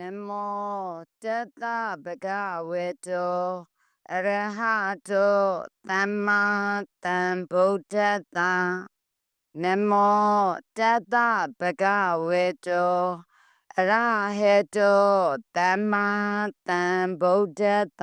နမောတတဗကဝေတောအရဟတောသမ္မာသမ္ဗုဒ္ဓတ္တနမောတတဗကဝေတောအရဟေတောသမ္မာသမ္ဗုဒ္ဓတ္တ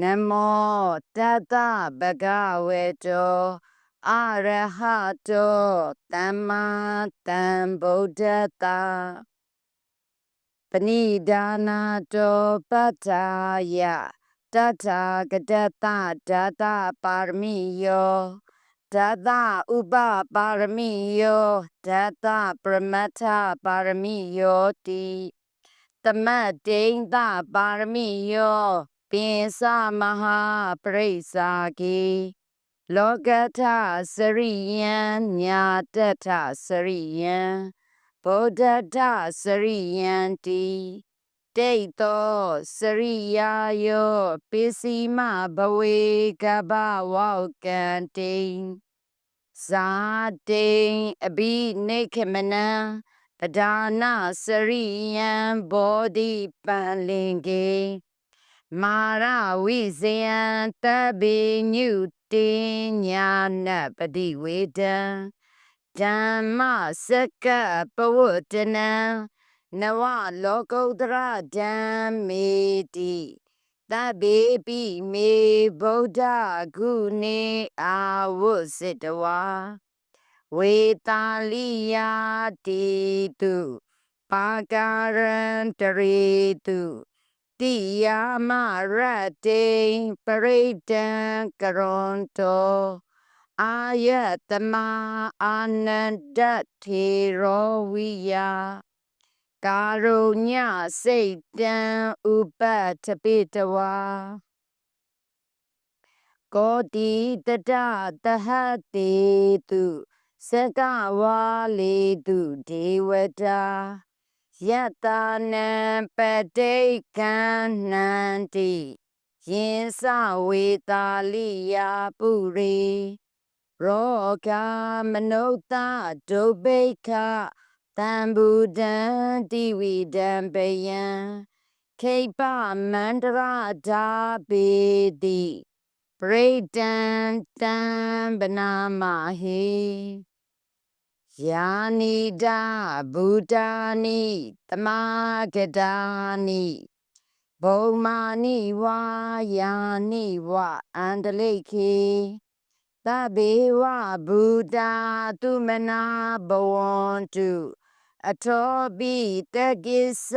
နမောတတဗကဝေတောအရဟတောသမ္မာသမ္ဗုဒ္ဓတ္တ ပဏိဒါနာတောပတ္ထာယတထာဂတတဓာတပါရမီယောဓာတဥပပါရမီယောဓာတပရမတ္ထပါရမီယောတိတမတ်တိန်တပါရမီယောပိသမဟာပရိစ္ဆာကေလောကထစရိယံညာတထစရိယံ ဗုဒ္ဓတစရိယံတိတိတ်သောစရိယာယောပိစီမဘဝေကဘဝောကံတိဇာတိအဘိနေခမနံပဒါနာစရိယံဘောဓိပန်လင်ကေမာရဝိဇယံတပိညုတင်ညာနပတိဝေဒံ ဓမ္မစကပဝတ္တနံနဝလောကုတ္တရဓမ္မေတိသဗ္ဗေပိမေဗုဒ္ဓဂုဏေအာဝုစေတဝါဝေတာလိယာတိတုပါကာရံတရေတုတိယာမရတေပရိတံကရွန်တော အာယတမအာနန္တထေရောဝိယကာရုညစိတ်တံဥပတပိတဝါကောတိတတတဟတေတုစကဝါလေတုဒေဝတာယတနံပတိကံနန္တိယင်စဝေတာလိယာပုရိ ရောဂမနုဿဒုဗိခတံဘူဒံတိဝိဒံပယံခိပမန္တရာဓာပေတိပရိတံတံဗနာမဟေယာနိဒာဘူတာနိတမဂဒါနိဘုံမာနိဝါယာနိဝအန္တလိခေ သဗ္ဗေဝဘူတာသူမနာဘဝန္တုအထောပိတကိစ္စ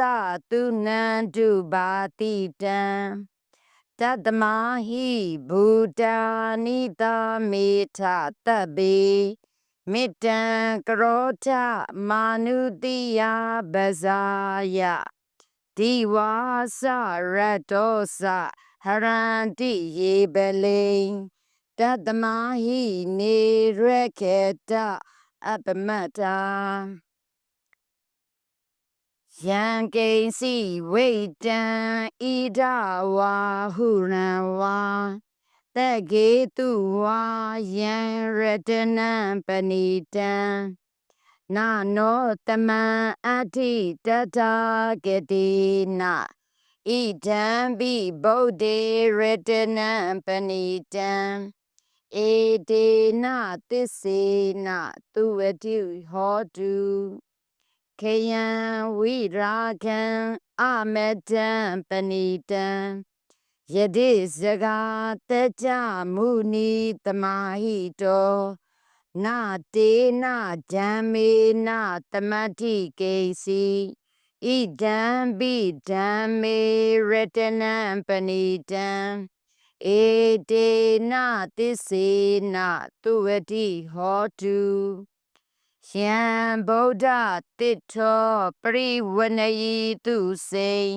သူနန္တုဘာတိတံတတမဟိဘူတာနိတာမေထတဗ္ဗေမေတ္တံကရောထမာနုတိယပဇာယဒီဝါစရတောစဟရန္တိယေပလိ တတမဟိနေရခေတအပမတ္တာယံကိဉ္စီဝိတံဣဒဝါဟုရံဝါတကေတုဝါယံရတနံပဏိတံနာနောတမံအဋ္ဌိတထာဂတိနာဣဒံပိဗုဒ္ဓေရတနံပဏိတံ ဧတေနသစ္စေနသူဝတိဟောတုခေယံဝိရာကံအမတံပဏိတံယတိစကာတကြမုနီတမဟိတောနာတေနဓမ္မေနတမတိကေစီဣဒံပိဓမ္မေရတနံပဏိတံ ဧတေနသစ္စေနသူဝတိဟောတုယံဗုဒ္ဓတိထောပရိဝဏယီသူစိန်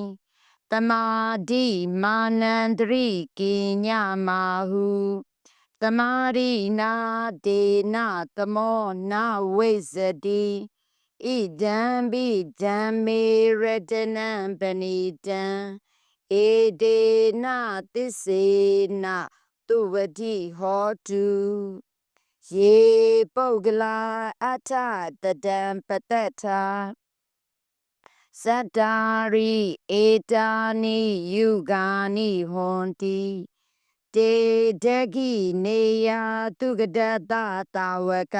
တမာတိမာနန္တရိကိညမာဟုတမာရိနာဒေနသမောနာဝိဇတိဣဒံပိဓမ္မေရတနံပဏိတံ ဧဒေနသစ္စေနသူဝတိဟောတုယေပုဂ္ဂလာအထတတံပတ္ထာစတ္တာရိဧတာနိယုဂာနိဟွန်တိတေတကိနေယတုကတတတာဝက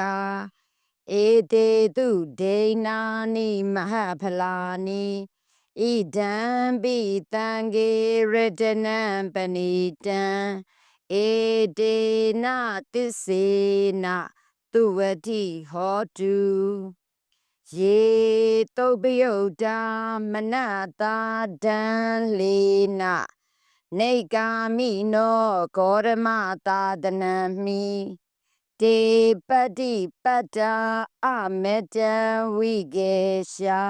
ဧတေတုဒေနာနိမဟဖလာနိ ဣဒံပိတံဂေရတနံပဏိတံဧတေနသစ္စေနသူဝတိဟောတုယေတုပယုတ်တာမနတာဒံလေနနေကာမိနောဂောရမတာဒနံမိတေပတိပတ္တာအမေတံဝိကေရှာ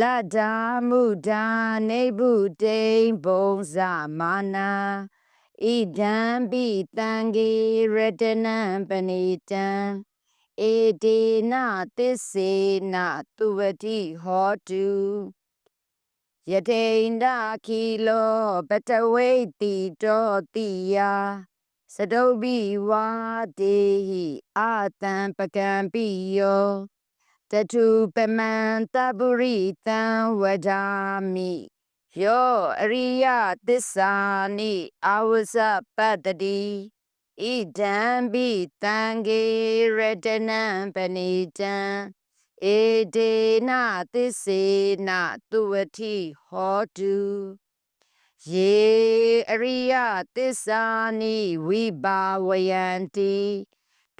လတ္တာမုဒာနေဗုတိံဘုံဇမာနာဣဒံပိတံဂေရတနံပဏိတံဧတေနသစ္စေနသူဝတိဟောတုယတိန္ဒခိလောပတဝေတိတောတိယစတုဘိဝါတေဟိအာတံပကံပိယော တထုပမံတပုရိတံဝဒာမိယောအရိယသစ္စာနိအာဝဇပတ္တိဣဒံပိတံဂေရတနံပဏိတံဧတေနသစ္စေနသူဝတိဟောတုယေအရိယသစ္စာနိဝိဘာဝယန္တိ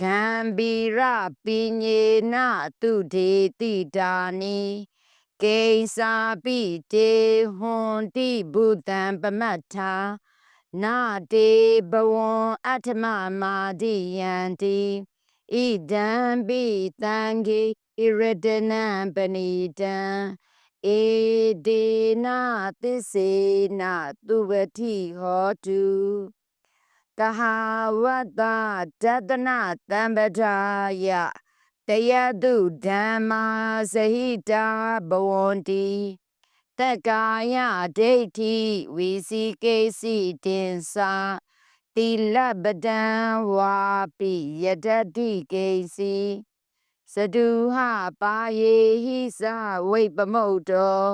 ဂံဘီရပိညေနသူဒေတိတာနိကေစာပိတေဟွန်တိဘုဒ္ဓံပမတ္ထာနာတေဘဝံအတ္တမမာတိယန္တိဣဒံပိတံဂေဣရတနံပဏိတံဧဒေနသစ္စေနသူဝတိဟောတု ကဟာဝတ္တတတနာတံပဒါယတယတုဓမ္မာဇဟိတာဘဝန္တိတက္ကာယဒိဋ္ဌိဝီစီကေစီတင်စာတိလပဒံဝါပိယတတိကေစီစတုဟပါယေဟိသဝိပမုတ်တော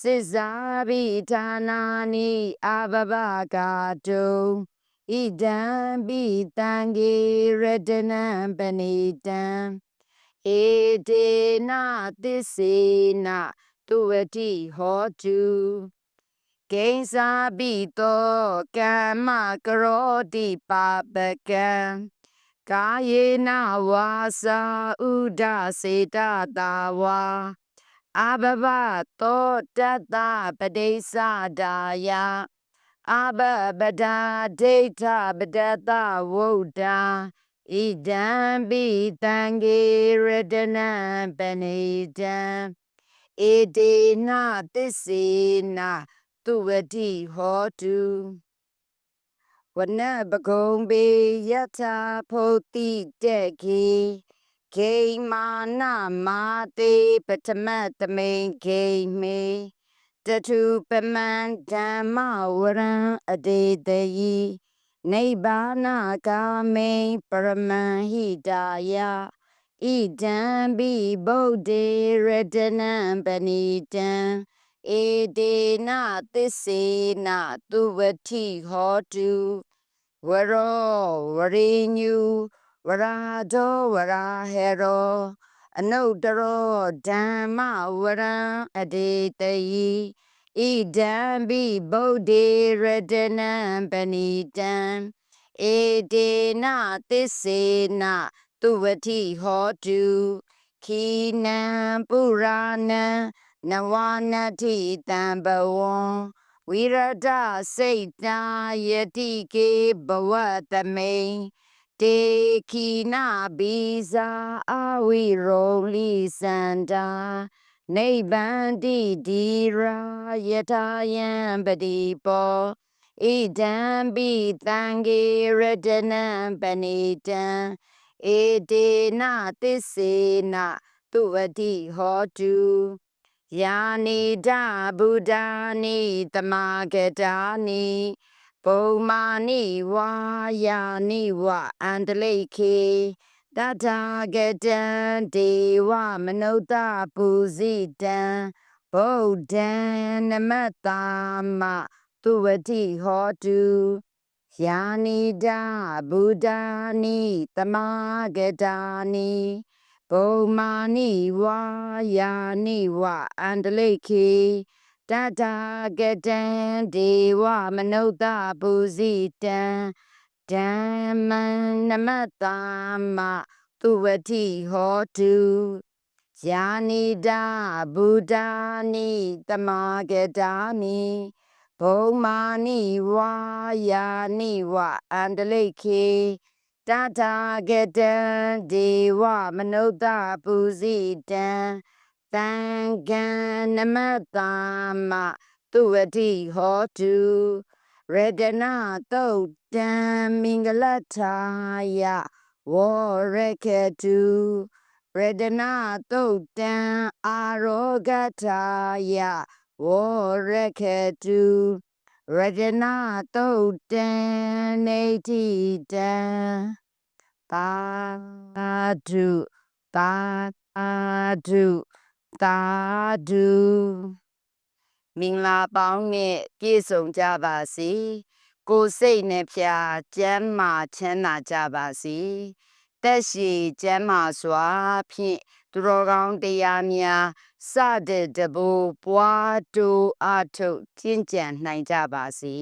စိဇာဘိဌာနာနိအဘဘကာတု ဣဒံပိတံဂေရတနံပဏိတံဧတေနသစ္စေနသူဝတိဟောတုကိဉ္စာပိတောကမ္မကရောတိပါပကံကာယေနဝါစာဥဒစေတတာဝါအဘဘသောတတ္တပဒိသဒါယ အဘဗဒာဒိဋ္ဌပဒတဝုဒ္ဓဣဒံပိတံဂေရတနံပဏိတံဧတေနသစ္စေနသူဝတိဟောတုဝနပကုံပေယထာဖုတ်တိတက်ခေဂိမာနမာတေပထမတမိန်ဂိမေ တထုပမန္ဓမ္မဝရံအတေတယိနိဗ္ဗာနကာမိပရမန်ဟိတာယဣဒံဘိဗုဒ္ဓေရတနံပဏိတံဧတေနသစ္စေနသူဝတိဟောတုဝရောဝရိညုဝရာဒောဝရာဟေရော အနုတရောဓမ္မဝရံအတေတယိဣဒံဘိဗုဒ္ဓေရတနံပဏိတံဧတေနသစ္စေနသူဝတိဟောတုခိနံပုရာဏံနဝနတိတံဘဝံဝိရဒစိတ်တာယတိကေဘဝတမိန် တေခိနာဘိဇာအဝိရောလိစန္တာနိဗ္ဗန္တိဒီရာယထာယံပတိပောဣဒံပိတံဂေရတနံပဏိတံဧတေနသစ္စေနသူဝတိဟောတုယာနိဒဗုဒ္ဓာနိတမဂတာနိ ပုံမာနိဝါယာနိဝအန္တလိခေတထာဂတံဒေဝမနုဿပုဇိတံဗုဒ္ဓံနမတ္တာမသူဝတိဟောတုယာနိဒာဗုဒ္ဓာနိတမဂတာနိဘုံမာနိဝါယာနိဝအန္တလိခေ တထာဂတံဒေဝမနုဿပုဇိတံဓမ္မံနမတ္တာမသူဝတိဟောတုယာနိဒာဗုဒ္ဓာနိတမဂတာနိဘုံမာနိဝါယာနိဝအန္တလိခေတထာဂတံဒေဝမနုဿပုဇိတံ သံဃံနမတ္တာမသူဝတိဟောတုရတနာတုတ်တံမင်္ဂလထာယဝရခေတုရတနာတုတ်တံအာရောဂထာယဝရခေတုရတနာတုတ်တံနေတိတံသာဓုသာဓု သာဓုမင်္ဂလာပေါင်းနဲ့ပြည့်စုံကြပါစေကိုယ်စိတ်နဲ့ဖြာကျမ်းမာချမ်းသာကြပါစေတက်ရှိကျမ်းမာစွာဖြင့်သူတော်ကောင်းတရားများစတဲ့တဘူပွားတူအထုတ်ကျင့်ကြံနိုင်ကြပါစေ